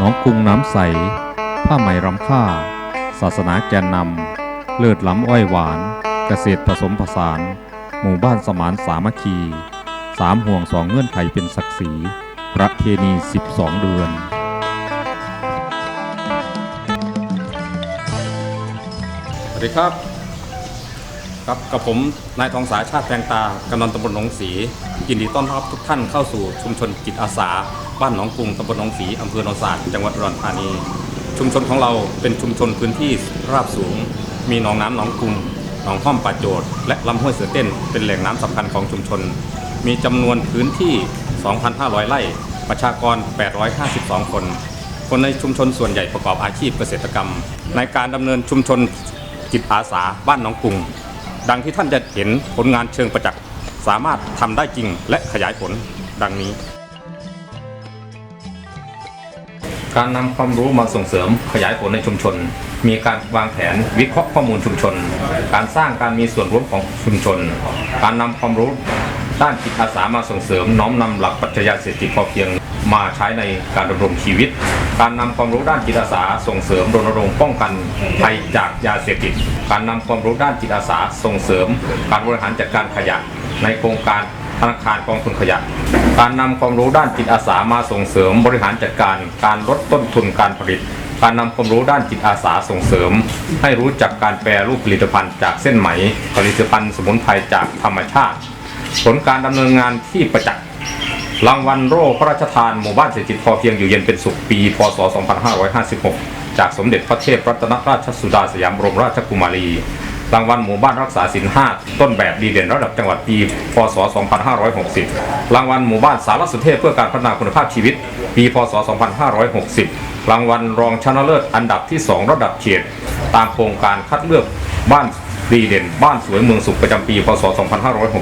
น้องกรุงน้ำใส ผ้าไหมรำค่า ศาสนาแกนนำ เลิศล้ำอ้อยหวาน เกษตรผสมผสาน หมู่บ้านสมานสามัคคีสามห่วงสองเงื่อนไขเป็นศักดิ์ศรีประเพณี12เดือนสวัสดีครับ ครับกับผมนายทองสายชาติแพงตากำนันตำบลหนองสียินดีต้อนรับทุกท่านเข้าสู่ชุมชนจิตอาสา บ้านหนองกรุงตำบลหนองสีอำเภอหนองสาดจังหวัดอุดรธานี ชุมชนของเราเป็นชุมชนพื้นที่ราบสูง มีหนองน้ำหนองกรุงหนองห้อมป่าโจดและลำห้วยเสือเต้น เป็นแหล่งน้ำสำคัญของชุมชน มีจำนวนพื้นที่ 2,500 ไร่ประชากร 852 คน คนในชุมชนส่วนใหญ่ประกอบอาชีพเกษตรกรรม ในการดำเนินชุมชนจิตอาสาบ้านหนองกรุง ดังที่ท่านจะเห็นผลงานเชิงประจักษ์สามารถทำได้จริงและขยายผลดังนี้ การนำความรู้มาส่งเสริมขยายผลในชุมชน มีการวางแผนวิเคราะห์ข้อมูลชุมชน การสร้างการมีส่วนร่วมของชุมชน การนำความรู้ด้านจิตอาสามาส่งเสริมน้อมนำหลักปรัชญาเศรษฐกิจพอเพียง มาใช้ในการดำรงชีวิต การนำความรู้ด้านจิตอาสาส่งเสริมรณรงค์ป้องกันภัยจากยาเสพติด การนำความรู้ด้านจิตอาสาส่งเสริม การบริหารจัดการขยะ ในโครงการธนาคารกองทุนขยะ การนำความรู้ด้านจิตอาสามาส่งเสริมบริหารจัดการ การลดต้นทุนการผลิต การนำความรู้ด้านจิตอาสาส่งเสริม ให้รู้จักการแปรรูปผลิตภัณฑ์จากเส้นไหม ผลิตภัณฑ์สมุนไพรจากธรรมชาติ ผลการดำเนินงานที่ประจักษ์ รางวัลโรพระราชทานหมู่บ้านเศรษฐกิจพอเพียงอยู่เย็นเป็นสุขปี พศ 2556 จากสมเด็จพระเทพรัตนราชสุดาสยามบรมราชกุมารี รางวัลหมู่บ้านรักษาศีล5ต้นแบบดีเด่นระดับจังหวัดปี พศ 2560 รางวัลหมู่บ้านสารสนเทศเพื่อการพัฒนาคุณภาพชีวิต ปี พศ 2560 รางวัลรองชนะเลิศอันดับที่ 2 ระดับเขต ตามโครงการคัดเลือกบ้านดีเด่น บ้านสวยเมืองสุขประจำปี พศ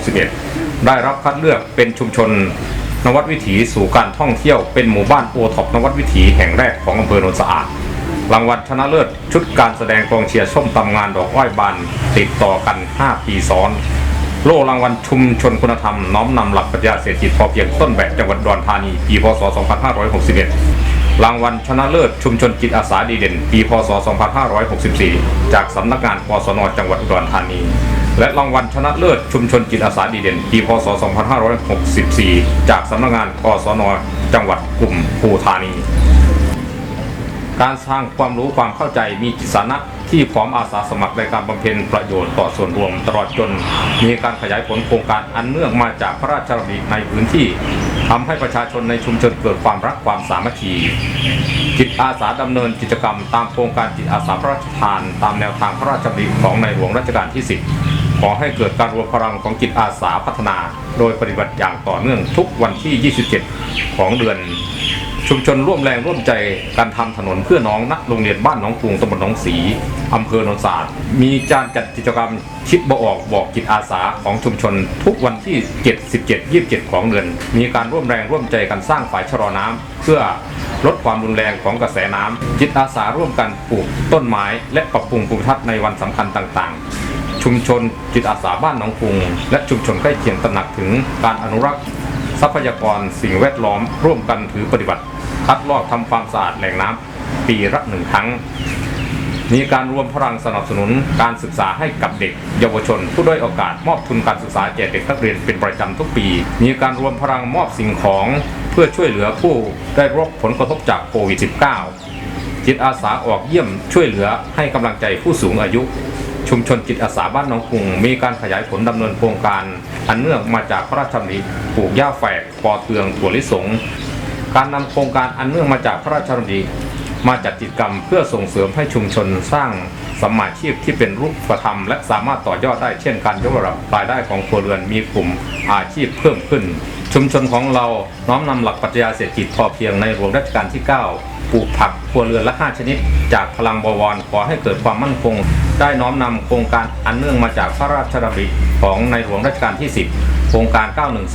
2561 ได้รับคัดเลือกเป็นชุมชน นวัดวิถีสู่การท่องเที่ยวเป็นหมู่บ้านโอท็อปนวัดวิถีแห่งแรกของอำเภอโนนสะอาดรางวัลชนะเลิศชุดการแสดงกองเชียร์ส้มตำงานดอกอ้อยบานติดต่อกัน 5 ปีซ้อน โล่รางวัลชุมชนคุณธรรม น้อมนำหลักปรัชญาเศรษฐกิจพอเพียงต้นแบบจังหวัดดอุดรธานี ปีพศ 2561 รางวัลชนะเลิศชุมชนจิตอาสาดีเด่น ปีพศ 2564 จากสำนักงานปสนจังหวัดอุดรธานี และรางวัลชนะเลิศชุมชนจิตอาสาดีเด่น ปีพศ 2564 จากสำนักงานปสนจังหวัดกลุ่มภูธานี การสร้างความรู้ความเข้าใจมีจิตสานะที่พร้อมอาสาสมัครในการบำเพ็ญประโยชน์ต่อส่วนรวมตลอดจน มีการขยายผลโครงการอันเนื่องมาจากพระราชดำริในพื้นที่ทำให้ประชาชนในชุมชนเกิดความรักความสามัคคี จิตอาสาดำเนินกิจกรรมตามโครงการจิตอาสาพระราชทาน ตามแนวทางพระราชดำริของในหลวงรัชกาลที่ 10 ขอให้เกิดการรวมพลังของจิตอาสาพัฒนา โดยปฏิบัติอย่างต่อเนื่องทุกวันที่ 27 ของเดือน ชุมชนร่วมแรงร่วมใจการทำถนนเพื่อน้องนักโรงเรียนบ้านน้องกรุงตำบลหนองสีอำเภอโนนสาดมีการจัดกิจกรรมคิดบออกบอกจิตอาสาของชุมชน ทุกวันที่ 7 17 27 ของเดือน มีการร่วมแรงร่วมใจกันสร้างฝ่ายชะลอน้ำเพื่อลดความรุนแรงของกระแสน้ำจิตอาสาร่วมกันปลูกต้นไม้ และปรับปรุงภูมิทัศน์ในวันสำคัญต่างๆ ชุมชนจิตอาสาบ้านหนองกุง และชุมชนใกล้เคียงตระหนักถึงการอนุรักษ์ ทรัพยากรสิ่งแวดล้อม ร่วมกันถือปฏิบัติ คัดลอกทำความสะอาดแหล่งน้ำปีละหนึ่งครั้งมีการรวมพลังสนับสนุนการศึกษาให้กับเด็ก เยาวชน ผู้ด้อยโอกาสมอบทุนการศึกษาแก่เด็กนักเรียนเป็นประจำทุกปี มีการรวมพลังมอบสิ่งของเพื่อช่วยเหลือผู้ได้รับผลกระทบจากโควิด -19 จิตอาสาออกเยี่ยมช่วยเหลือให้กำลังใจผู้สูงอายุ ชุมชนจิตอาสาบ้านหนองกุงมีการขยายผลดำเนินโครงการ อันเนื่องมาจากพระราชดำริปลูกหญ้าแฝกปอเทืองถั่วลิสง การนำโครงการอันเนื่องมาจากพระราชดำริมาจัดกิจกรรมเพื่อส่งเสริมให้ชุมชนสร้างสมาชีพที่เป็นรูปธรรม และสามารถต่อยอดได้เช่นการยกระดับรายได้ของครัวเรือนมีกลุ่มอาชีพเพิ่มขึ้น ชุมชนของเราน้อมนำหลักปรัชญาเศรษฐกิจพอเพียงในหลวงรัชกาลที่ 9 ลูกผักครัวเรือนละ 5 ชนิด จากพลังบวรขอให้เกิดความมั่นคง ได้น้อมนำโครงการอันเนื่องมาจากพระราชดำริของในหลวงรัชกาลที่ 10 โครงการ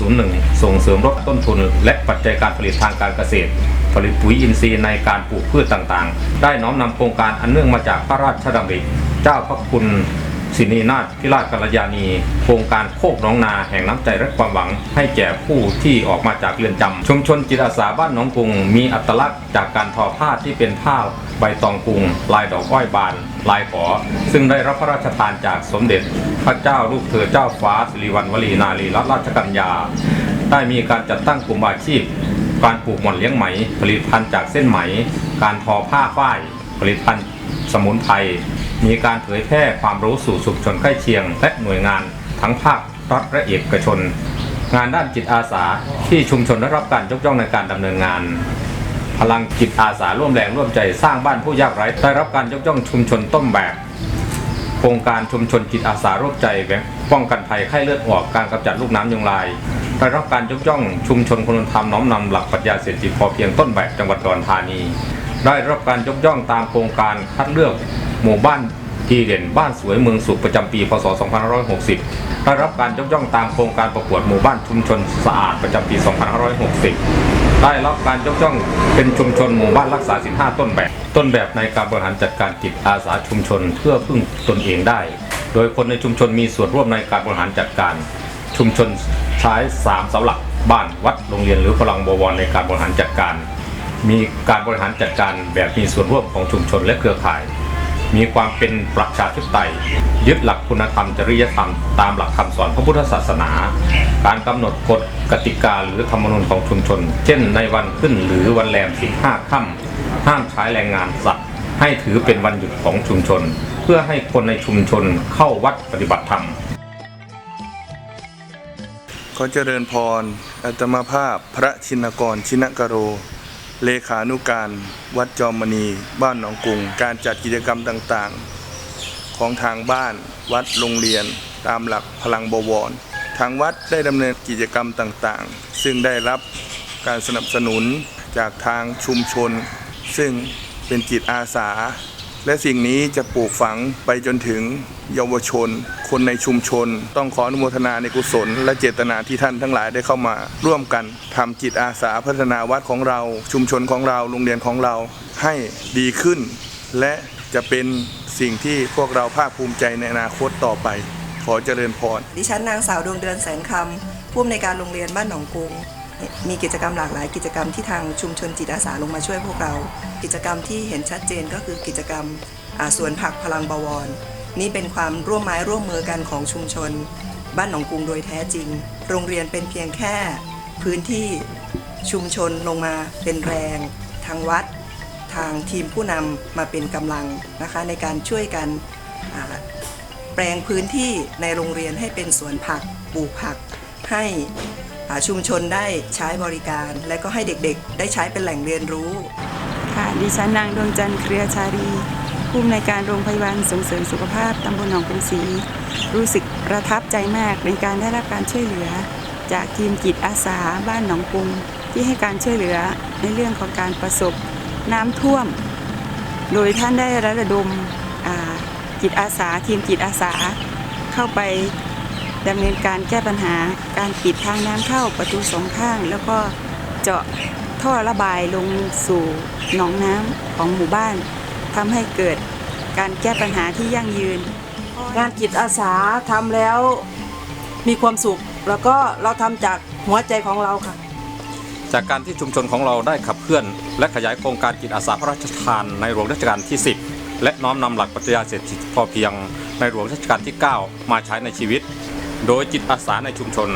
9101 ส่งเสริมลดต้นทุน และปัจจัยการผลิตทางการเกษตร ผลิตปุ๋ยอินทรีย์ในการปลูกพืชต่างๆ ได้น้อมนำโครงการอันเนื่องมาจากพระราชดำริเจ้าพระคุณ ศินีนาถพิราชกัลยาณีโครงการโคกน้องนาแห่งน้ำใจและความหวัง ให้แก่ผู้ที่ออกมาจากเรือนจำชุมชนจิตอาสาบ้านหนองกรุง มีอัตลักษณ์จากการทอผ้าที่เป็นผ้าใบตองกรุง ลายดอกอ้อยบาน ลายขอ ซึ่งได้รับพระราชทานจากสมเด็จ พระเจ้าลูกเธอเจ้าฟ้าสิริวัณวลีนารีรัตนราชกัญญา ได้มีการจัดตั้งกลุ่มอาชีพ การปลูกหม่อนเลี้ยงไหม ผลิตภัณฑ์จากเส้นไหม การทอผ้าฝ้าย ผลิตภัณฑ์สมุนไพร มีการเผยแพร่ความรู้สู่ชุมชนใกล้เคียง และหน่วยงานทั้งภาครัฐและเอกชน งานด้านจิตอาสาที่ชุมชนได้รับการยกย่องในการดำเนินงาน พลังจิตอาสาร่วมแรงร่วมใจสร้างบ้านผู้ยากไร้ได้รับการยกย่องชุมชนต้นแบบโครงการชุมชนจิตอาสาร่วมใจแบงป้องกันภัยไข้เลือดออกการกำจัดลูกน้ำยุงลายได้รับการยกย่องชุมชนคนธรรมน้อมนำหลักปรัชญาเศรษฐกิจพอเพียงต้นแบบจังหวัดอุดรธานี ได้รับการยกย่องตามโครงการคัดเลือก หมู่บ้านดีเด่นบ้านสวยเมืองสุขประจำปีพศ 2560 ได้รับการยกย่องตามโครงการประกวดหมู่บ้านชุมชนสะอาดประจำปี 2560 ได้รับการยกย่องเป็นชุมชนหมู่บ้านรักษาสินห้าต้นแบบ ต้นแบบในการบริหารจัดการจิตอาสาชุมชนเพื่อพึ่งตนเองได้ โดยคนในชุมชนมีส่วนร่วมในการบริหารจัดการ ชุมชนใช้สามเสาหลักบ้านวัดโรงเรียนหรือพลังบวรในการบริหารจัดการ มีการบริหารจัดการแบบมีส่วนร่วมของชุมชนและเครือข่าย มีความเป็นประชาธิปไตยยึดหลักคุณธรรมจริยธรรมตามหลักคำสอนพระพุทธศาสนา การกำหนดกฎกติกาหรือธรรมนูญของชุมชน เช่น ในวันขึ้นหรือวันแรม 15 ค่ำห้ามใช้แรงงานสัตว์ ให้ถือเป็นวันหยุดของชุมชน เพื่อให้คนในชุมชนเข้าวัดปฏิบัติธรรมขอเจริญพรอัตมาภาพพระชินกรชินกโร เลขานุการวัดจอมมณี บ้านหนองกุง การจัดกิจกรรมต่างๆ ของทางบ้านวัดโรงเรียน ตามหลักพลังบวร ทางวัดได้ดำเนินกิจกรรมต่างๆ ซึ่งได้รับการสนับสนุนจากทางชุมชน ซึ่งเป็นจิตอาสา และสิ่งนี้จะปลูกฝังไปจนถึงเยาวชน คนในชุมชน ต้องขออนุโมทนาในกุศล และเจตนาที่ท่านทั้งหลายได้เข้ามา ร่วมกันทำจิตอาสาพัฒนาวัดของเรา ชุมชนของเราโรงเรียนของเราให้ดีขึ้น และจะเป็นสิ่งที่พวกเราภาคภูมิใจในอนาคตต่อไป ขอเจริญพรดิฉันนางสาวดวงเดือนแสนคำผู้อำนวยการโรงเรียนบ้านหนองกรุง มีกิจกรรมหลากหลาย กิจกรรมที่ทางชุมชนจิตอาสาลงมาช่วยพวกเรา กิจกรรมที่เห็นชัดเจนก็คือกิจกรรมสวนผักพลังบวร นี่เป็นความร่วมไม้ร่วมมือกันของชุมชน บ้านหนองกรุงโดยแท้จริง โรงเรียนเป็นเพียงแค่พื้นที่ชุมชนลงมาเป็นแรง ทางวัด ทางทีมผู้นำมาเป็นกำลังนะคะในการช่วยกันแปลงพื้นที่ในโรงเรียนให้เป็นสวนผักปลูกผักให้ ชุมชนได้ใช้บริการ และก็ให้เด็กๆ ได้ใช้เป็นแหล่งเรียนรู้ ค่ะดิฉันนางดวงจันทร์เครือชารี ผู้อำนวยการโรงพยาบาลส่งเสริมสุขภาพตำบลหนองกรุงศรีรู้สึกประทับใจมากในการได้รับการช่วยเหลือ จากทีมจิตอาสาบ้านหนองกรุงที่ให้การช่วยเหลือในเรื่องของการประสบน้ำท่วม โดยท่านได้ระดมจิตอาสาทีมจิตอาสาเข้าไป ดำเนินการแก้ปัญหาการปิดทางน้ำเข้าประตูสองข้าง แล้วก็เจาะท่อระบายลงสู่หนองน้ำของหมู่บ้านทำให้เกิดการแก้ปัญหาที่ยั่งยืน งานจิตอาสาทำแล้วมีความสุข แล้วก็เราทำจากหัวใจของเราค่ะ จากการที่ชุมชนของเราได้ขับเคลื่อน และขยายโครงการจิตอาสาพระราชทานในหลวงรัชกาลที่ 10 และน้อมนำหลักปรัชญาเศรษฐกิจพอเพียงในหลวงรัชกาลที่ 9 มาใช้ในชีวิต โดยจิตอาสาในชุมชน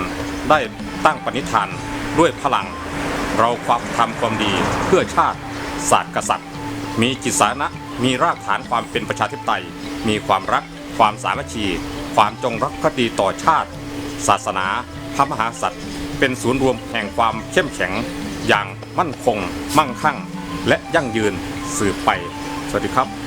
ได้ตั้งปณิธานด้วยพลัง เราความทำความดีเพื่อชาติศาสตร์กษัตริย์ มีจิตสานะมีรากฐานความเป็นประชาธิปไตย มีความรัก ความสามัคคี ความจงรักภักดีต่อชาติ ศาสนา พระมหากษัตริย์ เป็นศูนย์รวมแห่งความเข้มแข็ง อย่างมั่นคง มั่งคั่ง และยั่งยืนสืบไป สวัสดีครับ